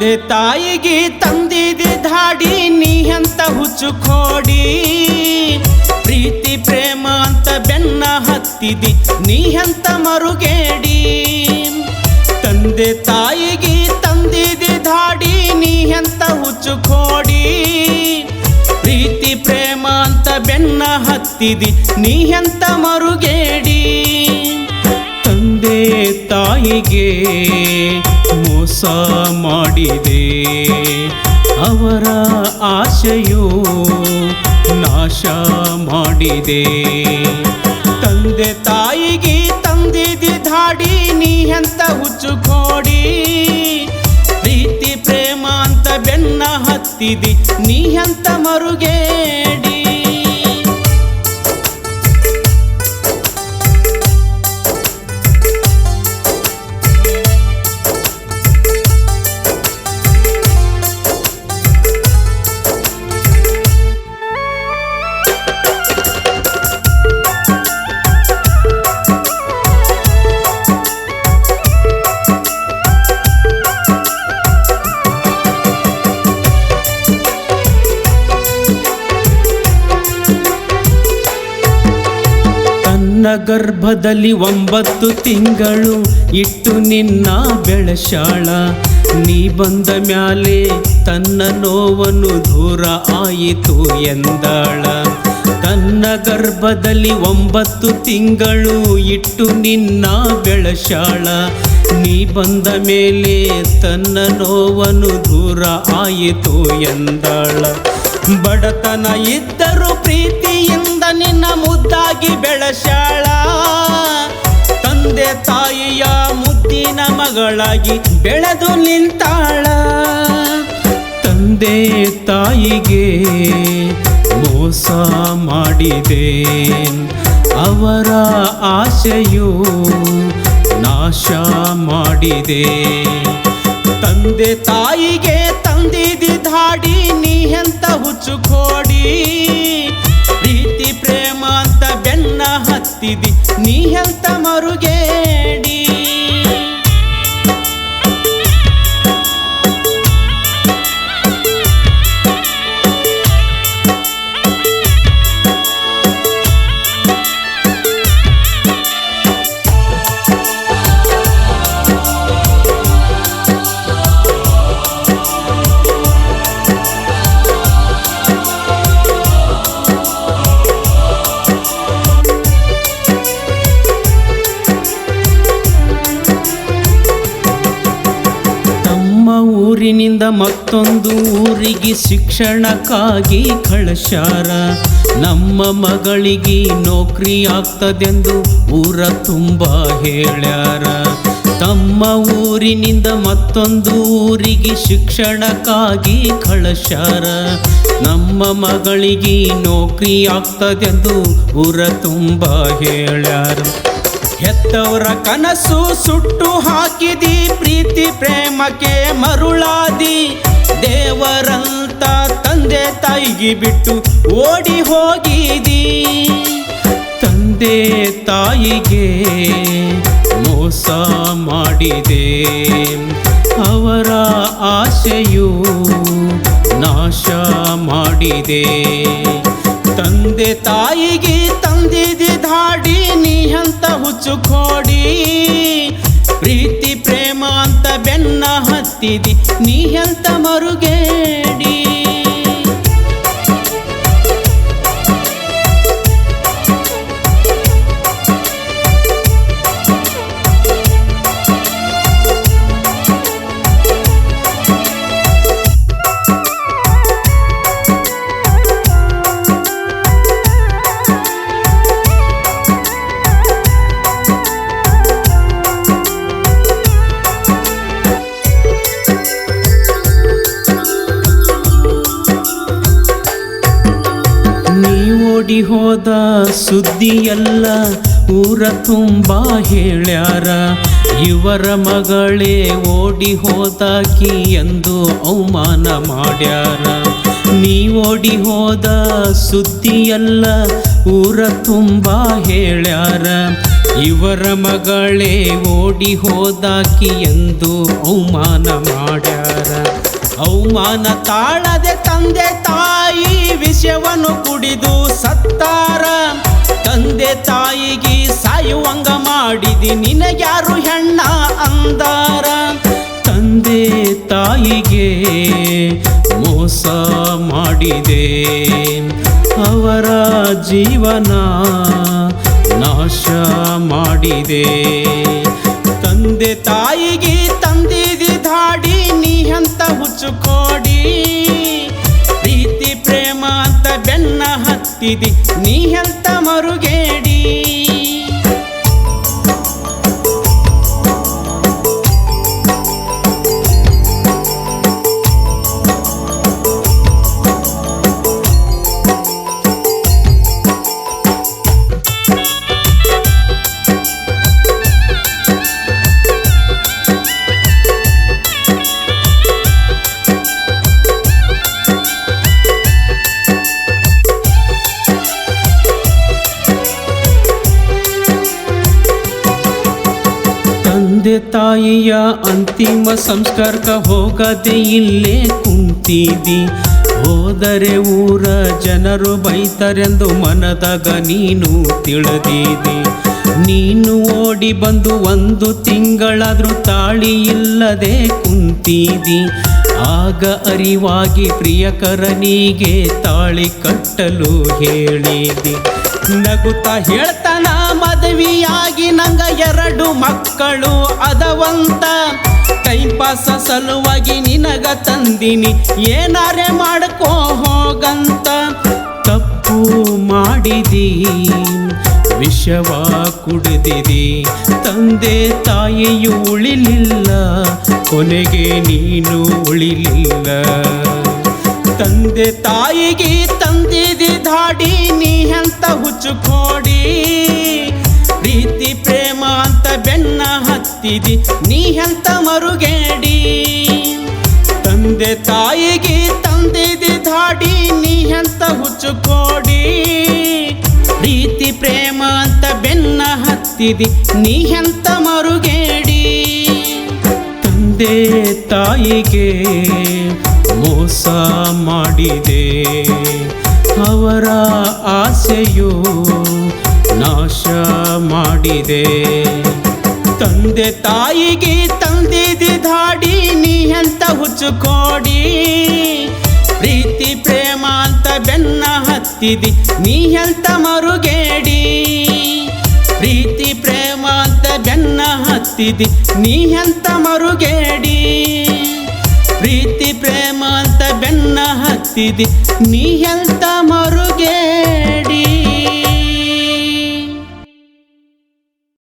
ತಂದೆ ತಾಯಿಗೆ ತಂದಿದೆ ಧಾಡಿ, ನೀ ಅಂತ ಹುಚ್ಚು ಕೋಡಿ? ಪ್ರೀತಿ, ಪ್ರೇಮ ಅಂತ ಬೆನ್ನ ಹತ್ತಿದಿ, ನೀ ಅಂತ ಮರುಗೇಡಿ? ತಂದೆ ತಾಯಿಗೆ ತಂದಿದೆ ಧಾಡಿ, ನೀ ಅಂತ ಹುಚ್ಚು ಕೋಡಿ? ಪ್ರೀತಿ, ಪ್ರೇಮ ಅಂತ ಬೆನ್ನ ಹತ್ತಿದಿ, ನೀ ಅಂತ ಮರುಗೇಡಿ? ತಂದೆ ತಾಯಿಗೆ ಮೋಸ ಮಾಡಿದೆ. ಅವರ ಆಶೆಯು ನಾಶ ಮಾಡಿದೆ. ತಂದೆ ತಾಯಿಗೆ ತಂದಿದಿ ಧಾಡಿ, ನೀ ಎಂತ ಹುಚ್ಚು ಕೋಡಿ ಪ್ರೀತಿ, ಪ್ರೇಮ ಅಂತ ಬೆನ್ನ ಹತ್ತಿದಿ, ನೀ ಎಂತ ಮರುಗೇಡಿ ತನ್ನ ಗರ್ಭದಲ್ಲಿ ಒಂಬತ್ತು ತಿಂಗಳು ಇಟ್ಟು ನಿನ್ನ ಬೆಳಶಾಳ. ನೀ ಬಂದ ಮ್ಯಾಲೆ ತನ್ನ ನೋವನ್ನು ದೂರ ಆಯಿತು ಎಂದಾಳ. ತನ್ನ ಗರ್ಭದಲ್ಲಿ ಒಂಬತ್ತು ತಿಂಗಳು ಇಟ್ಟು ನಿನ್ನ ಬೆಳಶಾಳ. ನೀ ಬಂದ ಮೇಲೆ ತನ್ನ ನೋವನ್ನು ದೂರ ಆಯಿತು ಎಂದಾಳ. ಬಡತನ ಇದ್ದರೂ ಪ್ರೀತಿಯಿಂದ ನಿನ್ನ ಮುದ್ದಾಗಿ ಬೆಳಶಾಳ ತಂದೆ ತಾಯಿಯ ಮುದ್ದಿನ ಮಗಳಾಗಿ ಬೆಳೆದು ನಿಂತಾಳ. ತಂದೆ ತಾಯಿಗೆ ಮೋಸ ಮಾಡಿದೆ ಅವರ ಆಶೆಯು ನಾಶ ಮಾಡಿದೆ ತಂದೆ ತಾಯಿಗೆ ತಂದಿದಿ ಧಾಡಿ ನೀ ಎಂತ ಹುಚ್ಚು ಕೋಡಿ ಹತ್ತಿದಿ ನೀ ಎಂತ ಮರುಗೇಡಿ ತಮ್ಮ ಊರಿನಿಂದ ಮತ್ತೊಂದು ಊರಿಗೆ ಶಿಕ್ಷಣಕ್ಕಾಗಿ ಕಳಶಾರ ನಮ್ಮ ಮಗಳಿಗೆ ನೌಕರಿ ಆಗ್ತದೆಂದು ಊರ ತುಂಬ ಹೇಳ್ಯಾರ. ತಮ್ಮ ಊರಿನಿಂದ ಮತ್ತೊಂದು ಊರಿಗೆ ಶಿಕ್ಷಣಕ್ಕಾಗಿ ಕಳಶಾರ ನಮ್ಮ ಮಗಳಿಗೆ ನೌಕರಿ ಆಗ್ತದೆಂದು ಊರ ತುಂಬ ಹೇಳ್ಯಾರ. ಹೆತ್ತವರ ಕನಸು ಸುಟ್ಟು ಹಾಕಿದಿ, ಪ್ರೀತಿ ಪ್ರೇಮಕ್ಕೆ ಮರುಳಾದಿ. ದೇವರಂತ ತಂದೆ ತಾಯಿಗೆ ಬಿಟ್ಟು ಓಡಿ ಹೋಗಿದಿ. ತಂದೆ ತಾಯಿಗೆ ಮೋಸ ಮಾಡಿದೆ. ಅವರ ಆಶೆಯು ನಾಶ ಮಾಡಿದೆ. ತಂದೆ ತಾಯಿಗೆ ತಂದಿದಿ ಧಾಡಿ ಕೋಡಿ ಪ್ರೀತಿ ಪ್ರೇಮ ಅಂತ ಬೆನ್ನ ಹತ್ತಿದಿ ನೀ ಎಂತ ಮರುಗೇಡಿ ಓಡಿ ಹೋದ ಸುದ್ದಿಯಲ್ಲ ಊರ ತುಂಬ ಹೇಳ್ಯಾರ. ಇವರ ಮಗಳೇ ಓಡಿ ಹೋದಾಕಿ ಎಂದು ಅವಮಾನ ಮಾಡ್ಯಾರ. ನೀ ಓಡಿ ಹೋದ ಸುದ್ದಿಯಲ್ಲ ಊರ ತುಂಬ ಹೇಳ್ಯಾರ. ಇವರ ಮಗಳೇ ಓಡಿ ಹೋದಾಕಿ ಎಂದು ಅವಮಾನ ಮಾಡ್ಯಾರ. ಅವಮಾನ ತಾಳದೆ ತಂದೆ ತಾಯಿ ವಿಷವನ್ನು ಕುಡಿದು ಸತ್ತಾರ. ತಂದೆ ತಾಯಿಗೆ ಸಾಯುವಂಗ ಮಾಡಿದಿ, ನಿನಗ್ಯಾರು ಹೆಣ್ಣ ಅಂದಾರ. ತಂದೆ ತಾಯಿಗೆ ಮೋಸ ಮಾಡಿದೆ. ಅವರ ಜೀವನ ನಾಶ ಮಾಡಿದೆ. ತಂದೆ ತಾಯಿಗೆ ಅಂತ ಕೋಡಿ. ಪ್ರೀತಿ ಪ್ರೇಮ ಅಂತ ಬೆನ್ನ ಹತ್ತಿದಿ. ನೀ ಅಂತ ಮರುಗೇಡಿ. ತಂದೆ ತಾಯಿಯ ಅಂತಿಮ ಸಂಸ್ಕಾರಕ ಹೋಗದೆ ಇಲ್ಲೇ ಕುಂತಿದಿ. ಹೋದರೆ ಊರ ಜನರು ಬೈತಾರೆಂದು ಮನದಾಗ ನೀನು ತಿಳಿದಿದೆ. ನೀನು ಓಡಿ ಬಂದು ಒಂದು ತಿಂಗಳಾದರೂ ತಾಳಿ ಇಲ್ಲದೆ ಕುಂತಿದಿ. ಆಗ ಅರಿವಾಗಿ ಪ್ರಿಯಕರನಿಗೆ ತಾಳಿ ಕಟ್ಟಲು ಹೇಳಿದಿ. ನಗುತ್ತಾ ಹೇಳ್ತಾನ? ಮದುವೆಯಾಗಿ ನಂಗ ಎರಡು ಮಕ್ಕಳು ಅದವಂತ. ಕೈಪಾಸ ಪಾಸ ಸಲುವಾಗಿ ನಿನಗ ತಂದಿನಿ, ಏನಾರೆ ಮಾಡ್ಕೋ ಹೋಗಂತ. ತಪ್ಪು ಮಾಡಿದಿ, ವಿಷವ ಕುಡಿದಿರಿ ತಂದೆ ತಾಯಿಯು ಉಳಿಲಿಲ್ಲ, ಕೊನೆಗೆ ನೀನು ಉಳಿಲಿಲ್ಲ. ತಂದೆ ತಾಯಿಗೆ ತಂದಿದಿ ದಾಡಿ, ನೀ ಅಂತ ಹುಚ್ಚುಕೋಡಿ. ಪ್ರೀತಿ ಪ್ರೇಮ ಅಂತ ಬೆನ್ನ ಹತ್ತಿದಿ, ನೀ ಎಂತ ಮರುಗೇಡಿ? ತಂದೆ ತಾಯಿಗೆ ತಂದಿದಿ ದಾಡಿ ನೀ ಹುಚ್ಚು ಹುಚ್ಚುಕೋಡಿ? ಪ್ರೀತಿ ಪ್ರೇಮ ಅಂತ ಬೆನ್ನ ಹತ್ತಿದಿ, ನೀ ಎಂತ ಮರುಗೇಡಿ? ತಂದೆ ತಾಯಿಗೆ ಮೋಸ ಮಾಡಿದೆ, ಅವರ ಆಸೆಯು ನಾಶ ಮಾಡಿದೆ. ತಂದೆ ತಾಯಿಗೆ ತಂದಿದ್ದು ದಾಡಿ ನೀ ಅಂತ ಹುಚ್ಚುಕೋಡಿ? ಪ್ರೀತಿ, ಪ್ರೇಮ ಅಂತ ಬೆನ್ನ ಹತ್ತಿದಿ, ನೀ ಅಂತ ಮರುಗೇಡಿ? ಪ್ರೀತಿ, ಪ್ರೇಮ ಅಂತ ಬೆನ್ನ ಹತ್ತಿದಿ, ನೀ ಅಂತ ಮರುಗೇಡಿ? ಪ್ರೀತಿ, ಪ್ರೇಮ ಅಂತ ಬೆನ್ನ ಹತ್ತಿದಿ, ನೀ ಅಂತ ಮರು